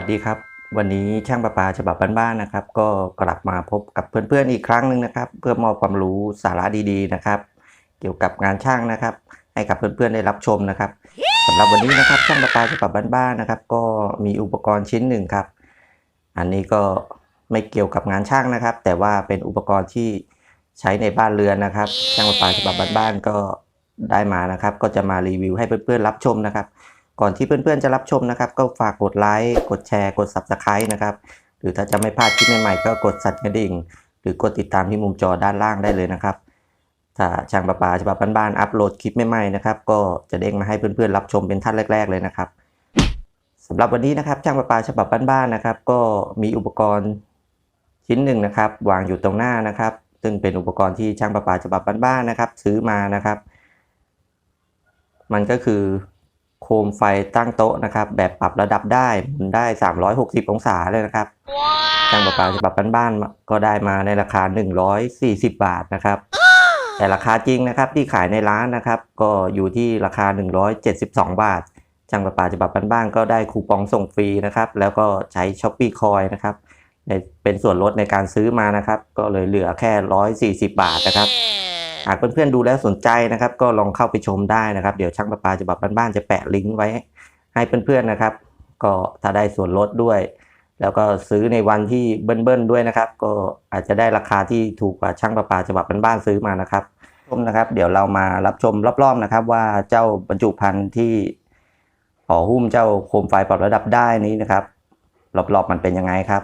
วัสดีครับ วันนี้ช่างประปาฉบับบ้านๆนะครับ ก็กลับมาพบกับเพื่อนๆอีกครั้งหนึ่งนะครับ เพื่อมอบความรู้สาระดีๆนะครับ เกี่ยวกับงานช่างนะครับ ให้กับเพื่อนๆได้รับชมนะครับสำหรับวันนี้นะครับช่างประปาฉบับบ้านๆนะครับ ก็มีอุปกรณ์ชิ้นหนึ่งครับ อันนี้ก็ไม่เกี่ยวกับงานช่างนะครับ แต่ว่าเป็นอุปกรณ์ที่ใช้ในบ้านเรือนนะครับ ช่างประปาฉบับบ้านๆก็ได้มานะครับ ก็จะมารีวิวให้เพื่อนๆรับชมนะครับ ก่อนที่เพื่อนๆจะรับชมนะครับ ก็ฝากกดไลค์กดแชร์กด Subscribe นะครับ หรือถ้าจะไม่พลาดคลิปใหม่ๆก็กดสั่นกระดิ่ง หรือกดติดตามที่มุมจอด้านล่างได้เลยนะครับ ถ้าช่างประปาฉบับบ้านๆอัปโหลดคลิปใหม่ๆนะครับก็จะเด้งมาให้เพื่อนๆรับชมเป็นท่านแรก ๆ เลยนะครับสำหรับวันนี้นะครับช่างประปาฉบับบ้านๆนะครับ ก็มีอุปกรณ์ชิ้นหนึ่งนะครับ วางอยู่ตรงหน้านะครับ ซึ่งเป็นอุปกรณ์ที่ช่างประปาฉบับบ้านๆนะครับ ซื้อมานะครับ มันก็คือ โคมไฟตั้งโต๊ะนะครับ แบบปรับระดับได้หมุนได้ 360 องศาเลยนะครับช่างประปาฉบับบ้านๆก็ได้มาในราคา 140 บาทนะครับ แต่ราคาจริงนะครับที่ขายในร้านนะครับ ก็อยู่ที่ราคา 172 บาทช่างประปาฉบับบ้านๆก็ได้คูปองส่งฟรีนะครับ แล้วก็ใช้ช้อปปี้คอยนะครับในเป็นส่วนลดในการซื้อมานะครับ ก็เลยเหลือแค่ 140 บาทนะครับ หากเพื่อนๆดูแล้วสนใจนะครับ ก็ลองเข้าไปชมได้นะครับ เดี๋ยวช่างประปาฉบับบ้านๆจะแปะลิงก์ไว้ให้เพื่อนๆนะครับ ก็ถ้าได้ส่วนลดด้วย แล้วก็ซื้อในวันที่เบิ้ลๆด้วยนะครับ ก็อาจจะได้ราคาที่ถูกกว่าช่างประปาฉบับบ้านๆซื้อมานะครับชมนะครับ เดี๋ยวเรามารับชมรอบๆนะครับ ว่าเจ้าบรรจุภัณฑ์ที่ห่อหุ้มเจ้าโคมไฟปรับระดับได้นี้นะครับ รอบๆมันเป็นยังไงครับ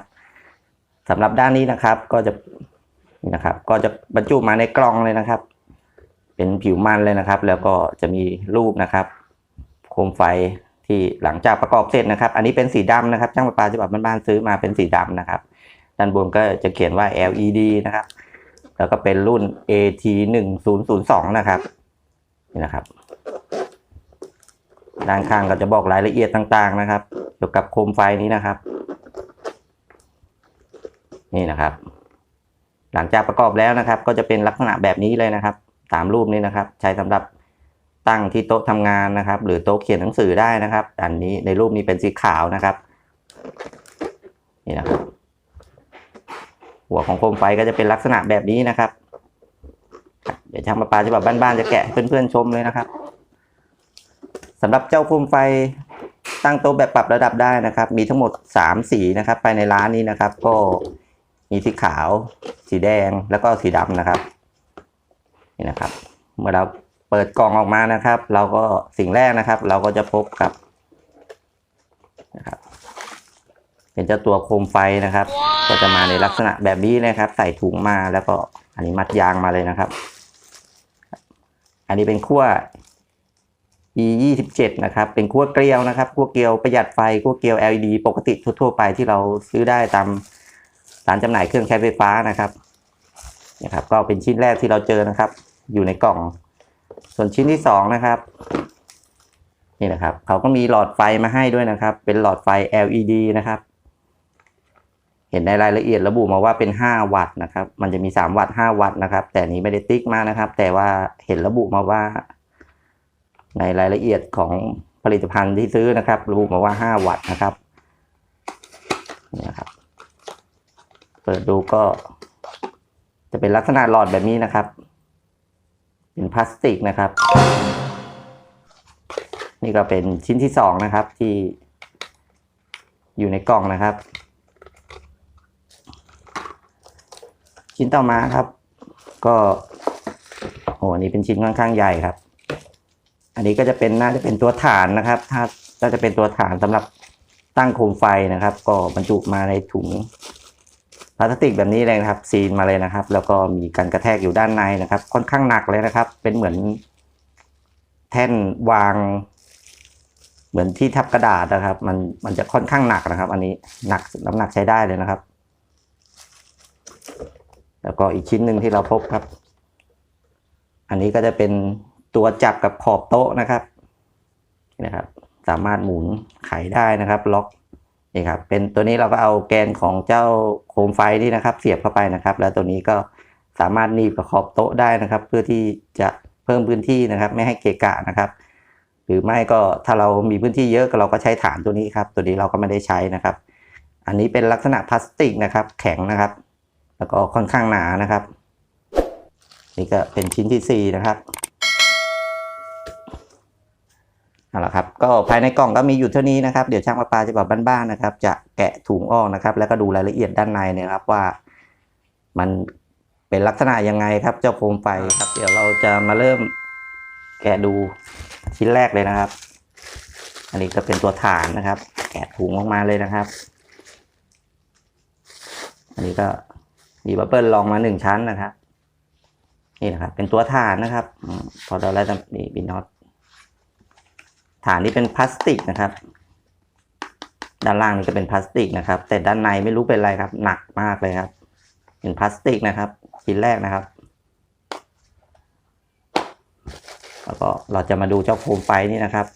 สำหรับด้านนี้นะครับก็จะ นะครับ ก็จะบรรจุมาในกล่องเลยนะครับ เป็นผิวมันเลยนะครับ แล้วก็จะมีรูปนะครับ โคมไฟที่หลังจากประกอบเสร็จนะครับ อันนี้เป็นสีดำนะครับช่างประปาฉบับบ้านๆซื้อมาเป็นสีดำนะครับ ด้านบนก็จะเขียนว่า LED นะครับ แล้วก็เป็นรุ่น AT 1 0 0 2นะครับ นี่นะครับ ด้านข้างก็จะบอกรายละเอียดต่างๆนะครับ เกี่ยวกับโคมไฟนี้นะครับ นี่นะครับ หลังจากประกอบแล้วนะครับ ก็จะเป็นลักษณะแบบนี้เลยนะครับตามรูปนี้นะครับ ใช้สำหรับตั้งที่โต๊ะทำงานนะครับ หรือโต๊ะเขียนหนังสือได้นะครับ อันนี้ในรูปนี้เป็นสีขาวนะครับ นี่นะครับ หัวของโคมไฟก็จะเป็นลักษณะแบบนี้นะครับ เดี๋ยวช่างประปาฉบับบ้านๆจะแกะเพื่อนๆชมเลยนะครับสำหรับเจ้าโคมไฟตั้งโต๊ะแบบปรับระดับได้นะครับ มีทั้งหมด 3 สีนะครับภายในร้านนี้นะครับ ก็ มีสีขาว สีแดงแล้วก็สีดำนะครับ นี่นะครับ เมื่อเราเปิดกล่องออกมานะครับ เราก็สิ่งแรกนะครับ เราก็จะพบกับนะครับเป็นเจ้าตัวโคมไฟนะครับ ก็จะมาในลักษณะแบบนี้นะครับ ใส่ถุงมาแล้วก็อันนี้มัดยางมาเลยนะครับ อันนี้เป็นขั้ว e 2 7นะครับ เป็นขั้วเกลียวนะครับขั้วเกลียวประหยัดไฟขั้วเกลียว LED ปกติทั่วๆไปที่เราซื้อได้ตาม ร้านจำหน่ายเครื่องใช้ไฟฟ้านะครับนะครับ ก็เป็นชิ้นแรกที่เราเจอนะครับ อยู่ในกล่อง ส่วนชิ้นที่สองนะครับนี่นะครับเขาก็มีหลอดไฟมาให้ด้วยนะครับ เป็นหลอดไฟ LED นะครับ เห็นในรายละเอียดระบุมาว่าเป็น 5 วัตต์นะครับ มันจะมี 3 วัตต์5วัตต์นะครับ แต่นี้ไม่ได้ติ๊กมานะครับ แต่ว่าเห็นระบุมาว่า ในรายละเอียดของผลิตภัณฑ์ที่ซื้อนะครับ ระบุมาว่า 5 วัตต์นะครับนี่นะครับ เปิดดูก็จะเป็นลักษณะหลอดแบบนี้นะครับ เป็นพลาสติกนะครับ นี่ก็เป็นชิ้นที่สองนะครับที่อยู่ในกล่องนะครับ ชิ้นต่อมาครับ ก็โอ้อันนี้เป็นชิ้นค่อนข้างใหญ่ครับ อันนี้ก็จะเป็นน่าจะเป็นตัวฐานนะครับ ถ้าถ้าจะเป็นตัวฐานสำหรับตั้งโคมไฟนะครับ ก็บรรจุมาในถุง พลาสติกแบบนี้เลยนะครับซีนมาเลยนะครับ แล้วก็มีการกระแทกอยู่ด้านในนะครับ ค่อนข้างหนักเลยนะครับ เป็นเหมือน แท่นวาง เหมือนที่ทับกระดาษนะครับ มันมันจะค่อนข้างหนักนะครับ อันนี้หนักน้ำหนักใช้ได้เลยนะครับ แล้วก็อีกชิ้นหนึ่งที่เราพบครับ อันนี้ก็จะเป็นตัวจับกับขอบโต๊ะนะครับนี่นะครับ สามารถหมุนไขได้นะครับ ล็อก นี่ครับเป็นตัวนี้เราก็เอาแกนของเจ้าโคมไฟนี่นะครับ เสียบเข้าไปนะครับ แล้วตัวนี้ก็สามารถหนีบกับขอบโต๊ะได้นะครับ เพื่อที่จะเพิ่มพื้นที่นะครับ ไม่ให้เกะกะนะครับ หรือไม่ก็ถ้าเรามีพื้นที่เยอะก็เราก็ใช้ฐานตัวนี้ครับ ตัวนี้เราก็ไม่ได้ใช้นะครับ อันนี้เป็นลักษณะพลาสติกนะครับ แข็งนะครับ แล้วก็ค่อนข้างหนานะครับ นี่ก็เป็นชิ้นที่สี่นะครับ เอาละครับก็ภายในกล่องก็มีอยู่เท่านี้นะครับเดี๋ยวช่างประปาจะแบบบ้านๆนะครับ จะแกะถุงออกนะครับ แล้วก็ดูรายละเอียดด้านในเนี่ยครับว่า มันเป็นลักษณะยังไงครับ เจ้าโคมไฟครับ เดี๋ยวเราจะมาเริ่มแกะดูชิ้นแรกเลยนะครับ อันนี้ก็เป็นตัวฐานนะครับ แกะถุงออกมาเลยนะครับ อันนี้ก็มีบับเบิ้ลองมาหนึ่งชั้นนะครับ นี่นะครับ เป็นตัวฐานนะครับพอเราได้นี่บินน็อต ฐานนี้เป็นพลาสติกนะครับ ด้านล่างนี่ก็เป็นพลาสติกนะครับ แต่ด้านในไม่รู้เป็นอะไรครับ หนักมากเลยครับ เป็นพลาสติกนะครับชิ้นแรกนะครับ แล้วก็เราจะมาดูเจ้าโคมไฟนี่นะครับ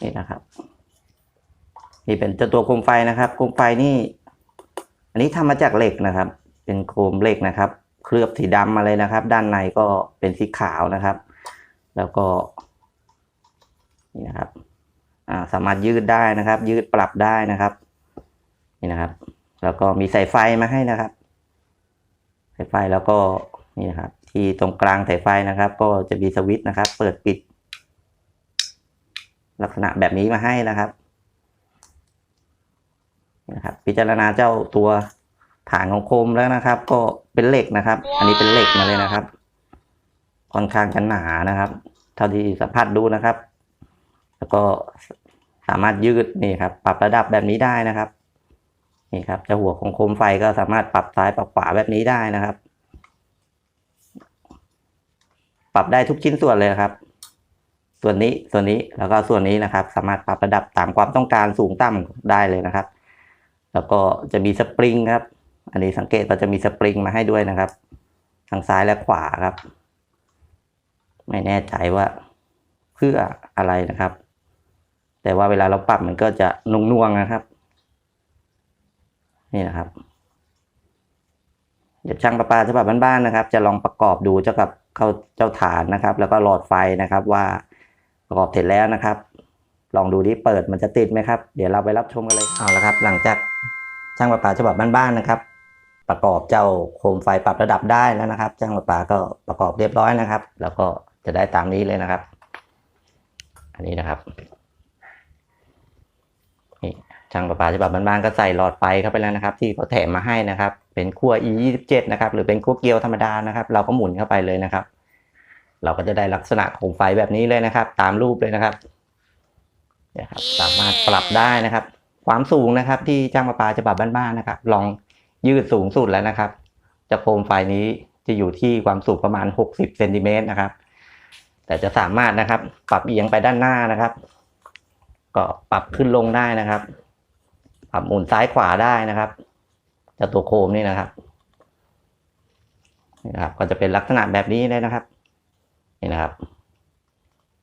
นี่นะครับ นี่เป็นเจ้าตัวโคมไฟนะครับ โคมไฟนี่ อันนี้ทำมาจากเหล็กนะครับ เป็นโครมเหล็กนะครับ เคลือบสีดำมาเลยนะครับ ด้านในก็เป็นสีขาวนะครับ แล้วก็นี่นะครับสามารถยืดได้นะครับ ยืดปรับได้นะครับ นี่นะครับ แล้วก็มีสายไฟมาให้นะครับสายไฟแล้วก็นี่นะครับ ที่ตรงกลางสายไฟนะครับ ก็จะมีสวิตช์นะครับ เปิดปิด ลักษณะแบบนี้มาให้นะครับ นะครับพิจารณาเจ้าตัวฐานของโคมแล้วนะครับ ก็เป็นเหล็กนะครับ อันนี้เป็นเหล็กมาเลยนะครับค่อนข้างจะหนานะครับ เท่าที่สัมผัสดูนะครับ แล้วก็สามารถยืดนี่ครับ ปรับระดับแบบนี้ได้นะครับ นี่ครับเจะหัวของโคมไฟก็สามารถปรับซ้ายปรับขวาแบบนี้ได้นะครับ ปรับได้ทุกชิ้นส่วนเลยครับ ส่วนนี้ส่วนนี้แล้วก็ส่วนนี้นะครับ สามารถปรับระดับตามความต้องการสูงต่ำได้เลยนะครับ แล้วก็จะมีสปริงครับ อันนี้สังเกตว่าจะมีสปริงมาให้ด้วยนะครับ ทางซ้ายและขวาครับ ไม่แน่ใจว่าเพื่ออะไรนะครับ แต่ว่าเวลาเราปรับมันก็จะนุ่งๆนะครับ นี่นะครับ เดี๋ยวช่างประปาฉบับบ้านๆนะครับ จะลองประกอบดูเจ้ากับเข้าเจ้าฐานนะครับ แล้วก็หลอดไฟนะครับว่าประกอบเสร็จแล้วนะครับ ลองดูที่เปิดมันจะติดไหมครับ เดี๋ยวเราไปรับชมกันเลยเอาละครับ หลังจากช่างประปาฉบับบ้านๆนะครับ ประกอบเจ้าโคมไฟปรับระดับได้แล้วนะครับช่างประปาก็ประกอบเรียบร้อยนะครับ แล้วก็จะได้ตามนี้เลยนะครับ อันนี้นะครับนี่ช่างประปาฉบับบ้านๆก็ใส่หลอดไฟเข้าไปแล้วนะครับ ที่เขาแถมมาให้นะครับ เป็นขั้ว e 2 7นะครับหรือเป็นขั้วเกลียวธรรมดานะครับ เราก็หมุนเข้าไปเลยนะครับ เราก็จะได้ลักษณะโคมไฟแบบนี้เลยนะครับ ตามรูปเลยนะครับ นี่ยครับสามารถปรับได้นะครับ ความสูงนะครับที่ช่างประปาฉบับบ้านๆนะครับ ลองยืดสูงสุดแล้วนะครับจะโคมไฟนี้จะอยู่ที่ความสูงประมาณ 60เซนติเมตรนะครับ แต่จะสามารถนะครับ ปรับเอียงไปด้านหน้านะครับ ก็ปรับขึ้นลงได้นะครับ ปรับหมุนซ้ายขวาได้นะครับจะตัวโคมนี่นะครับนี่นะครับ ก็จะเป็นลักษณะแบบนี้เลยนะครับ นี่นะครับ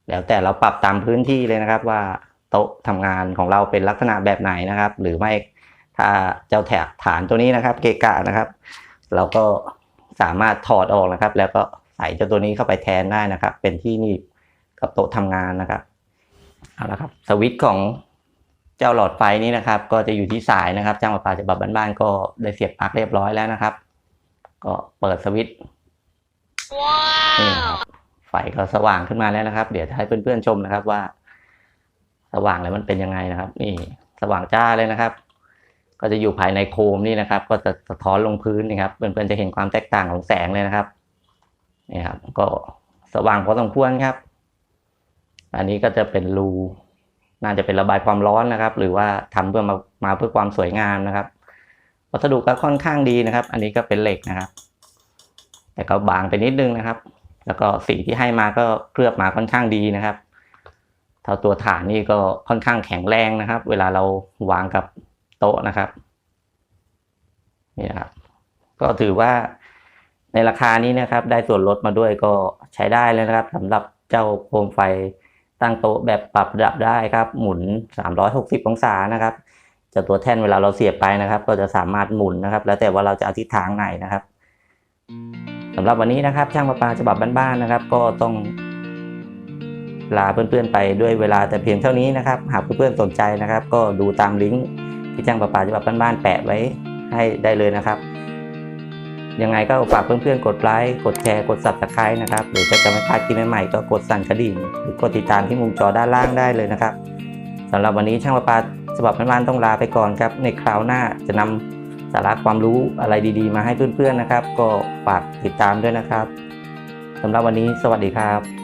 แล้วแต่เราปรับตามพื้นที่เลยนะครับว่า โต๊ะทำงานของเราเป็นลักษณะแบบไหนนะครับ หรือไม่ถ้าเจ้าแถบฐานตัวนี้นะครับ เกะกะนะครับ เราก็สามารถถอดออกนะครับ แล้วก็ใส่เจ้าตัวนี้เข้าไปแทนได้นะครับ เป็นที่หนี่กับโต๊ะทำงานนะครับเอาละครับสวิตช์ของเจ้าหลอดไฟนี้นะครับ ก็จะอยู่ที่สายนะครับจ้างประปาฉบับบ้านๆก็ได้เสียบปลั๊กเรียบร้อยแล้วนะครับ ก็เปิดสวิตช์นี่นะครับไฟก็สว่างขึ้นมาแล้วนะครับ เดี๋ยวจะให้เพื่อนๆชมนะครับว่า สว่างแล้วมันเป็นยังไงนะครับ นี่สว่างจ้าเลยนะครับ ก็จะอยู่ภายในโคมนี่นะครับ ก็จะสะท้อนลงพื้นนะครับเพื่อนๆจะเห็นความแตกต่างของแสงเลยนะครับนี่ครับ ก็สว่างพอสมควรครับ อันนี้ก็จะเป็นรูน่าจะเป็นระบายความร้อนนะครับ หรือว่าทำเพื่อมามาเพื่อความสวยงามนะครับ วัสดุก็ค่อนข้างดีนะครับ อันนี้ก็เป็นเหล็กนะครับ แต่ก็บางไปนิดนึงนะครับ แล้วก็สีที่ให้มาก็เคลือบมาค่อนข้างดีนะครับ เท่าตัวฐานนี่ก็ค่อนข้างแข็งแรงนะครับ เวลาเราวางกับโต๊ะนะครับนี่นะครับ ก็ถือว่าในราคานี้นะครับ ได้ส่วนลดมาด้วยก็ใช้ได้เลยนะครับสำหรับเจ้าโคมไฟตั้งโต๊ะแบบปรับระดับได้ครับ หมุน 360 องศานะครับจะตัวแท่นเวลาเราเสียบไปนะครับ ก็จะสามารถหมุนนะครับ แล้วแต่ว่าเราจะเอาทิศทางไหนนะครับสำหรับวันนี้นะครับ ช่างประปาฉบับบ้านๆนะครับ ก็ต้อง ลาเพื่อนๆไปด้วยเวลาแต่เพียงเท่านี้นะครับ หากเพื่อนๆสนใจนะครับ ก็ดูตามลิงก์ที่ช่างประปาฉบับบ้านๆแปะไว้ให้ได้เลยนะครับ ยังไงก็ฝากเพื่อนๆกดไลค์กดแชร์กด subscribe นะครับหรือถ้าจะไม่พลาดคลิปใหม่ๆก็กดสั่นกระดิ่งหรือกดติดตามที่มุมจอด้านล่างได้เลยนะครับสำหรับวันนี้ช่างประปาฉบับบ้านๆต้องลาไปก่อนครับ ในคราวหน้าจะนำสาระความรู้อะไรดีๆ มาให้เพื่อนๆนะครับ ก็ฝากติดตามด้วยนะครับสำหรับวันนี้สวัสดีครับ